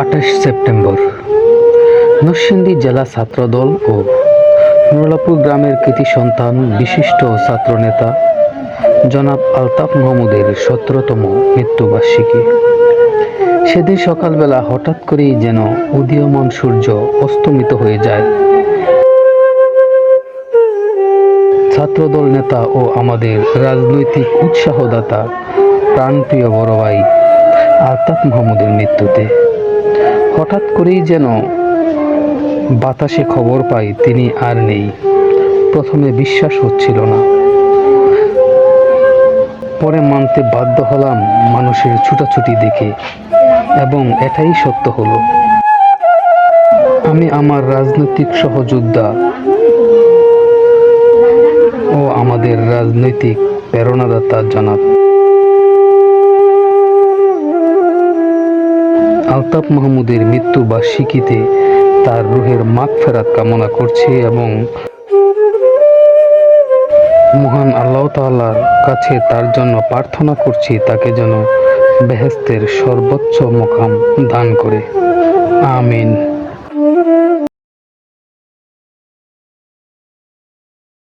আঠাশ সেপ্টেম্বর। নরসিংদী জেলা ছাত্রদল ও নুরলাপুর গ্রামের কৃতি সন্তান, বিশিষ্ট ছাত্রনেতা জনাব আলতাফ মাহমুদের সতেরোতম মৃত্যুবার্ষিকী। সেদিন সকালবেলা হঠাৎ করেই যেন উদীয়মান সূর্য অস্তমিত হয়ে যায়। ছাত্রদল নেতা ও আমাদের রাজনৈতিক উৎসাহদাতা প্রাণপ্রিয় বড় ভাই আলতাফ মাহমুদের মৃত্যুতে। হঠাৎ করেই যেন বাতাসে খবর পাই, তিনি আর নেই। প্রথমে বিশ্বাস হচ্ছিল না। পরে মানতে বাধ্য হলাম মানুষের ছুটাছুটি দেখে, এবং এটাই সত্য হলো। আমি আমার রাজনৈতিক সহযোদ্ধা ও আমাদের রাজনৈতিক প্রেরণাদাতা জনাব। আলতাফ মাহমুদের মৃত্যু বার্ষিকীতে তার রুহের মাগ ফেরাত কামনা করছে এবং মহান আল্লাহ তাল্লার কাছে তার জন্য প্রার্থনা করছি তাকে যেন বেহেস্তের সর্বোচ্চ মোকাম দান করে। আমিন।